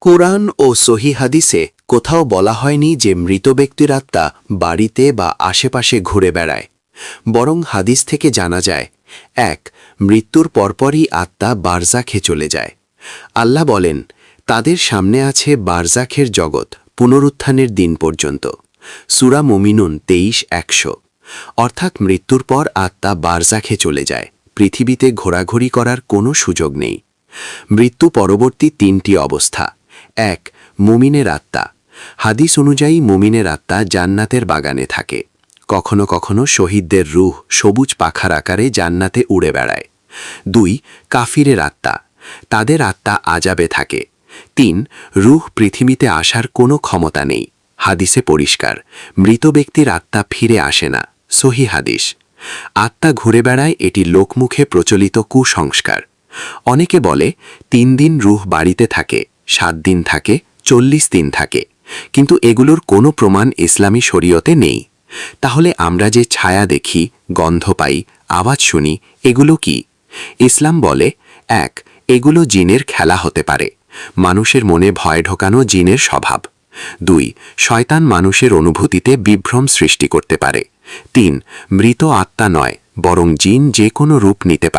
কোরআন ও সহি হাদিসে কোথাও বলা হয়নি যে মৃত ব্যক্তির আত্মা বাড়িতে বা আশেপাশে ঘুরে বেড়ায়। বরং হাদিস থেকে জানা যায়, এক, মৃত্যুর পরপরই আত্মা বারজাখে চলে যায়। আল্লাহ বলেন, তাদের সামনে আছে বারজাখের জগৎ পুনরুত্থানের দিন পর্যন্ত। সুরা মুমিনুন তেইশ একশো। অর্থাৎ মৃত্যুর পর আত্মা বারজাখে চলে যায়। পৃথিবীতে ঘোরাঘুরি করার কোনো সুযোগ নেই। মৃত্যু পরবর্তী তিনটি অবস্থা। এক, মুমিনের আত্মা। হাদিস অনুযায়ী মুমিনের আত্মা জান্নাতের বাগানে থাকে। কখনো কখনো শহীদদের রুহ সবুজ পাখার আকারে জান্নাতে উড়ে বেড়ায়। দুই, কাফিরের আত্মা। তাদের আত্মা আজাবে থাকে। তিন, রুহ পৃথিবীতে আসার কোনো ক্ষমতা নেই। হাদিসে পরিষ্কার, মৃত ব্যক্তির আত্মা ফিরে আসে না। সহি হাদিস। আত্মা ঘুরে বেড়ায় এটি লোকমুখে প্রচলিত কুসংস্কার। অনেকে বলে, তিন দিন রুহ বাড়িতে থাকে সাত দিন থাকে, চল্লিশ দিন থাকে। কিন্তু এগুলোর কোনো প্রমাণ ইসলামী শরীয়তে নেই। তাহলে আমরা যে ছায়া দেখি, গন্ধ পাই, আওয়াজ শুনি, এগুলো কি? ইসলাম বলে, এক, এগুলো জিনের খেলা হতে পারে। মানুষের মনে ভয় ঢোকানো জিনের স্বভাব। দুই, শয়তান মানুষের অনুভূতিতে বিভ্রম সৃষ্টি করতে পারে। তিন, মৃত আত্মা নয়, বরং জিন যে কোনো রূপ নিতে পারে।